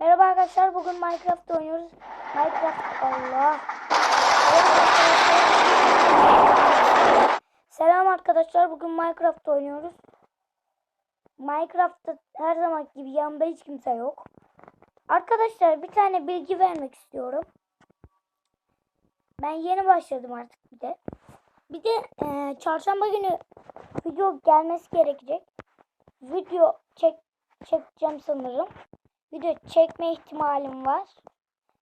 Merhaba arkadaşlar bugün Minecraft oynuyoruz. Minecraft Allah. Selam arkadaşlar bugün Minecraft oynuyoruz. Minecraft'ta her zaman gibi yanımda hiç kimse yok. Arkadaşlar bir tane bilgi vermek istiyorum. Ben yeni başladım artık bir de. Bir de eee, çarşamba günü video gelmesi gerekecek. Video çek çekeceğim sanırım. Video çekme ihtimalim var.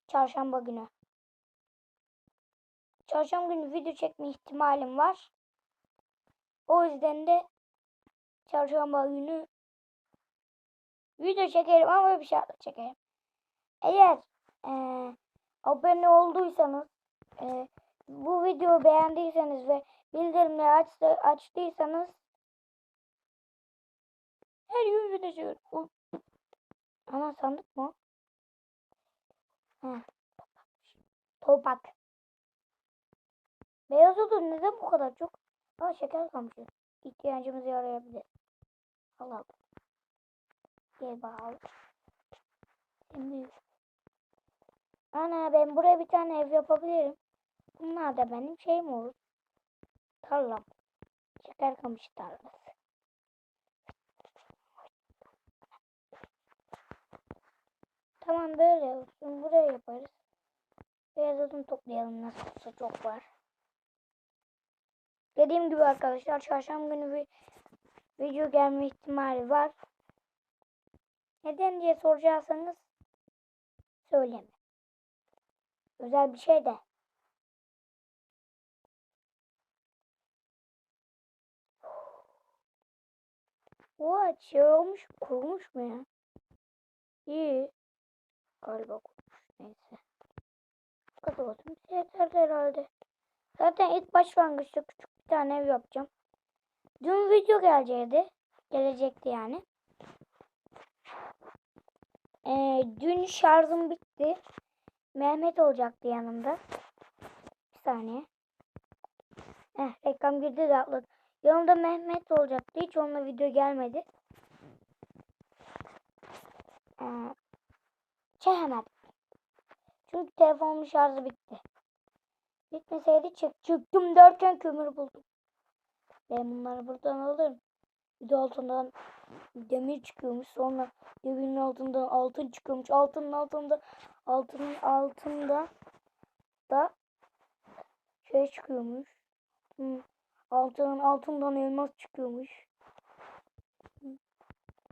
Çarşamba günü. Çarşamba günü video çekme ihtimalim var. O yüzden de çarşamba günü video çekerim ama bir şartla çekerim. Eğer eee, abone olduysanız eee, bu videoyu beğendiyseniz ve bildirimleri açtı, açtıysanız her gün video çekiyorum. Ana sandık mı? o? Heh. Topak. Beyaz olur neden bu kadar çok? Aa şeker kalmışız. İhtiyacımızı yarayabilir. Al al. Gel bakalım. Şimdi Ana ben buraya bir tane ev yapabilirim. Bunlar da benim şeyim olur. Tarlam. Şeker kamışı tarlası. Tamam böyle olsun. Buraya yaparız. Beyaz odun toplayalım nasıl olsa çok var. Dediğim gibi arkadaşlar çarşamba günü bir video gelme ihtimali var. Neden diye soracaksanız söyleme. Özel bir şey de. O şey olmuş, kurumuş mu ya? İyi. Galiba. Neyse. Kapatalım. Yeterli herhalde. Zaten ilk başlangıçta küçük bir tane ev yapacağım. Dün video gelecekti. Gelecekti yani. Ee, dün şarjım bitti. Mehmet olacaktı yanımda. Bir saniye. Eh, reklam girdi de atladı. Yanımda Mehmet olacaktı. Hiç onunla video gelmedi. Ee, çekemedim. Çünkü telefonumun şarjı bitti. Bitmeseydi çık çıktım derken kömür buldum. Ben bunları buradan alırım. Bir de altından demir çıkıyormuş. Sonra demirin altından altın çıkıyormuş. Altının altında altının altında da şey çıkıyormuş. Altının altından elmas çıkıyormuş.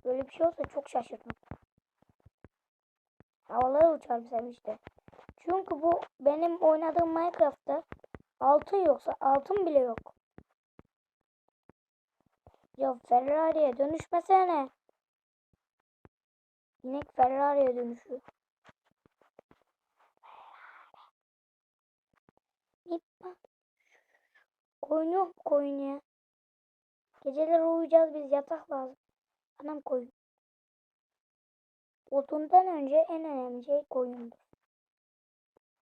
Böyle bir şey olsa çok şaşırdım. Havalara uçar işte. Çünkü bu benim oynadığım Minecraft'ta altın yoksa altın bile yok. Ya Ferrari'ye dönüşmesene. İnek Ferrari'ye dönüşüyor. Koyun yok mu koyun ya? Geceleri uyuyacağız biz yatak lazım. Anam koyun. Odundan önce en önemli şey koyundur.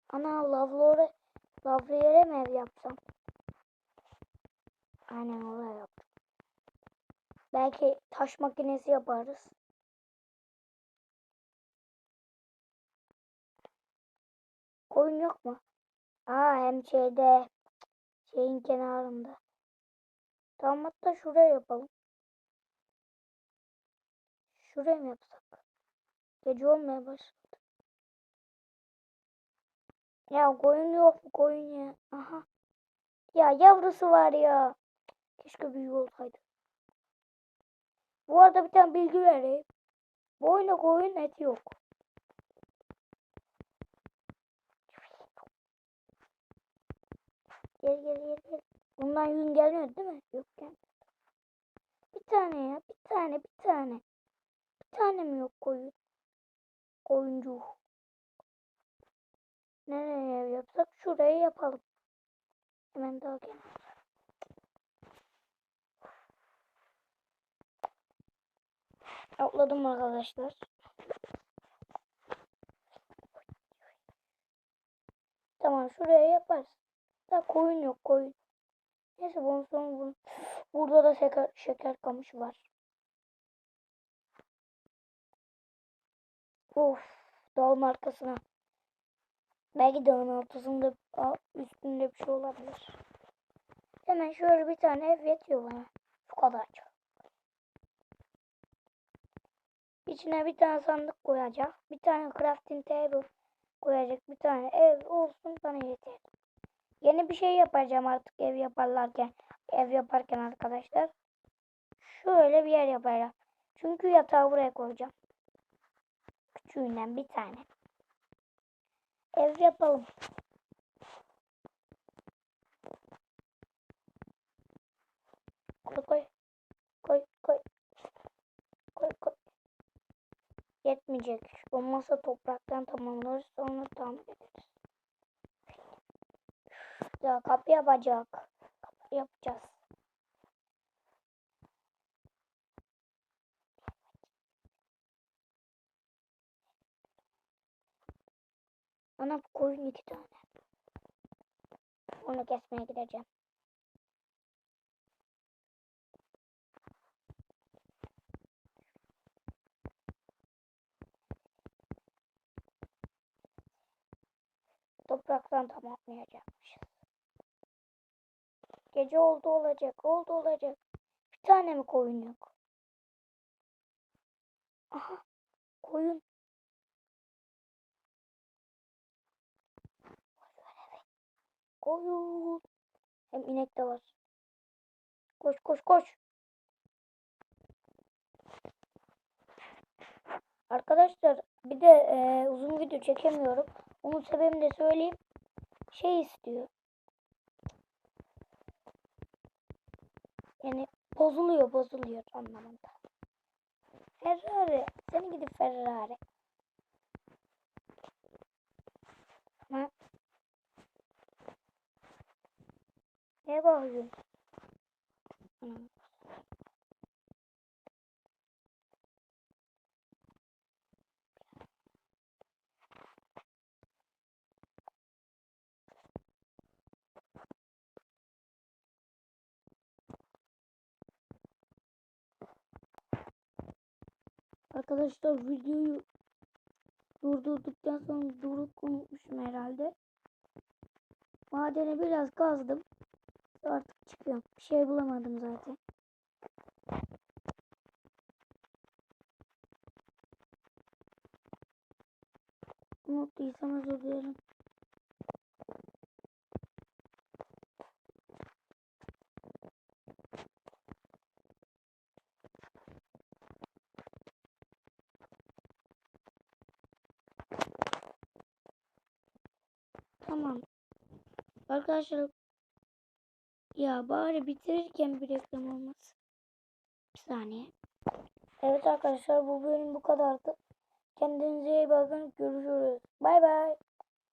Ana lavlore, lavlı yere mi ev yapsam? Aynen oraya yap. Belki taş makinesi yaparız. Koyun yok mu? Aa hem şeyde şeyin kenarında. Tamam hatta şuraya yapalım. Şuraya mı yapsak? Gece olmaya başladı. Ya koyun yok mu koyun ya? Aha. Ya yavrusu var ya. Keşke büyük olsaydı. Bu arada bir tane bilgi vereyim. Bu oyunda koyun eti yok. Gel gel gel gel. Bundan yün gelmiyor değil mi? Yok gel. Bir tane ya. Bir tane bir tane. Bir tane mi yok koyun? Koyuncu. Nereye ev yapsak şuraya yapalım. Hemen daha kenar. Atladım arkadaşlar. Tamam şuraya yaparız. Da koyun yok koyun. Neyse bunun sonu bunun. Burada da şeker, şeker kamışı var. Of. Dağın arkasına. Belki dağın altısında üstünde bir şey olabilir. Hemen şöyle bir tane ev yetiyor bana. Şu kadar çok. İçine bir tane sandık koyacak. Bir tane crafting table koyacak. Bir tane ev olsun bana yeter. Yeni bir şey yapacağım artık ev yaparlarken. Ev yaparken arkadaşlar. Şöyle bir yer yapacağım. Çünkü yatağı buraya koyacağım. Küçüğünden bir tane. Ev yapalım. Koy koy. Koy koy. Koy koy. Yetmeyecek. Olmazsa topraktan tamamlarız sonra tamir ederiz. Ya kapı yapacak. Kapı yapacağız. Ana koyun iki tane. Onu kesmeye gideceğim. Topraktan tamamlayacakmışız. Gece oldu olacak, oldu olacak. Bir tane mi koyun yok? Aha, koyun. Koyun. Hem inek de var. Koş koş koş. Arkadaşlar bir de e, uzun video çekemiyorum. Onun sebebini de söyleyeyim. Şey istiyor. Yani bozuluyor bozuluyor anlamında. Ferrari. Seni gidip Ferrari. Ama ne bakıyorsun? Arkadaşlar videoyu durdurduktan sonra durup unutmuşum herhalde. Madene biraz kazdım. Artık çıkıyorum. Bir şey bulamadım zaten. Unuttuysam özür dilerim. Tamam. Arkadaşlar ya bari bitirirken bir reklam olmasın. Bir saniye. Evet arkadaşlar bu bölüm bu kadardı. Kendinize iyi bakın. Görüşürüz. Bay bay.